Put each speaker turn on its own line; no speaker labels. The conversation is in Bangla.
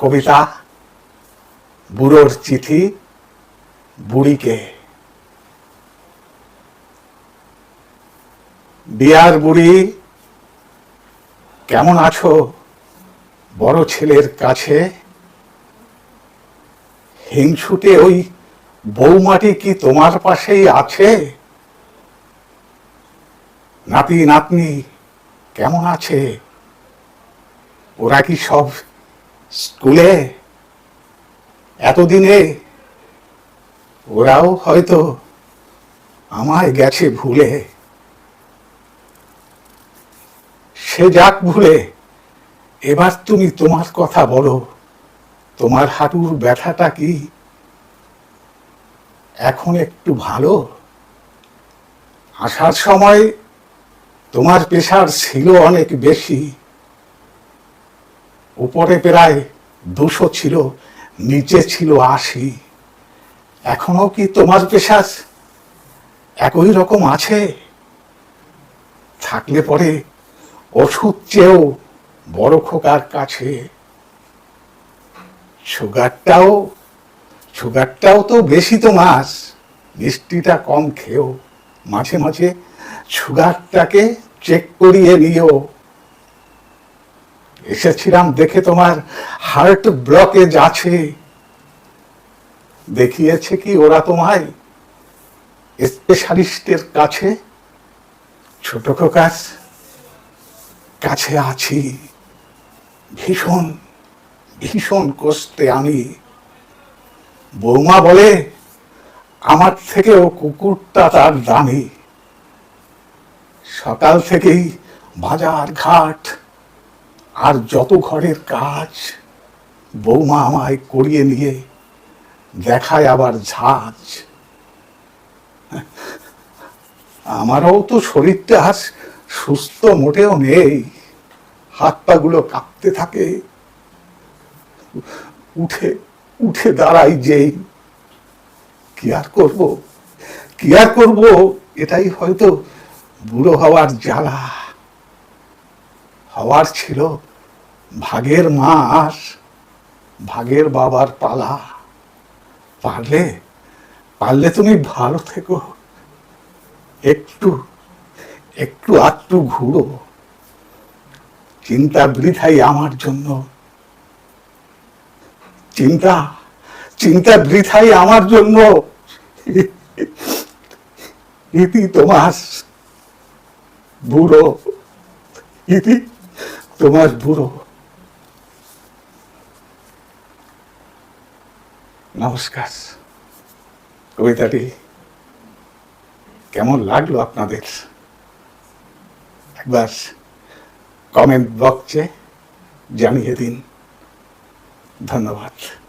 কবিতা, বুড়োর চিঠি, বুড়িকে। বিয়ার বুড়ি, কেমন আছো? বড় ছেলের কাছে। হিংসুটে ওই বৌমাটি কি তোমার পাশেই আছে? নাতি নাতনি কেমন আছে? ওরা কি সব স্কুলে এতদিনে ওরাও হয়তো আমায় গেছে ভুলে। সে যাক ভুলে, এবার তুমি তোমার কথা বলো, তোমার হাঁটুর ব্যথাটা কি? এখন একটু ভালো? আসার সময় তোমার পেশার ছিল অনেক বেশি। উপরে প্রায় দুশো ছিল, নিচে ছিল আশি। এখনও কি তোমার পেশার একই রকম আছে? থাকলে পরে ওষুধ চেয়েও বড় খোকার কাছে। সুগারটাও সুগারটাও তো বেশি তোমার মিষ্টিটা কম খেও। মাঝে মাঝে সুগারটাকে চেক করিয়ে নিও। এসেছিলাম দেখে তোমার হার্ট ব্লকেজ আছে দেখিয়েছে কি ওরা তোমায় স্পেশালিস্টের কাছে? ছোট খোকার কাছে আছি। ভীষণ ভীষণ কষ্টে আমি। বৌমা বলে, আমার থেকেও কুকুরটা তার দামি। সকাল থেকেই বাজার ঘাট আর যত ঘরের কাজ বৌমা আমায় করিয়ে নিয়ে দেখায় আবার ঝাঁজ। আমারও তো শরীরটা আর সুস্থ মোটেও নেই। হাত পাগুলো কাঁপতে থাকে। উঠে উঠে দাঁড়াই যেই। কি আর করব? কি আর করব? এটাই হয়তো বুড়ো হওয়ার জ্বালা। হওয়ার ছিল। ভাগের মাস, ভাগের বাবার পালা। পারলে পারলে তুমি ভালো থেকো। একটু একটু আটটু ঘুরো। চিন্তা বৃথাই আমার জন্য। চিন্তা চিন্তা বৃথাই আমার জন্য। ইতি তোমার বুড়ো। ইতি তোমার বুড়ো। নমস্কার। কবিতাটি কেমন লাগল আপনাদের? একবার কমেন্ট বক্সে জানিয়ে দিন। ধন্যবাদ।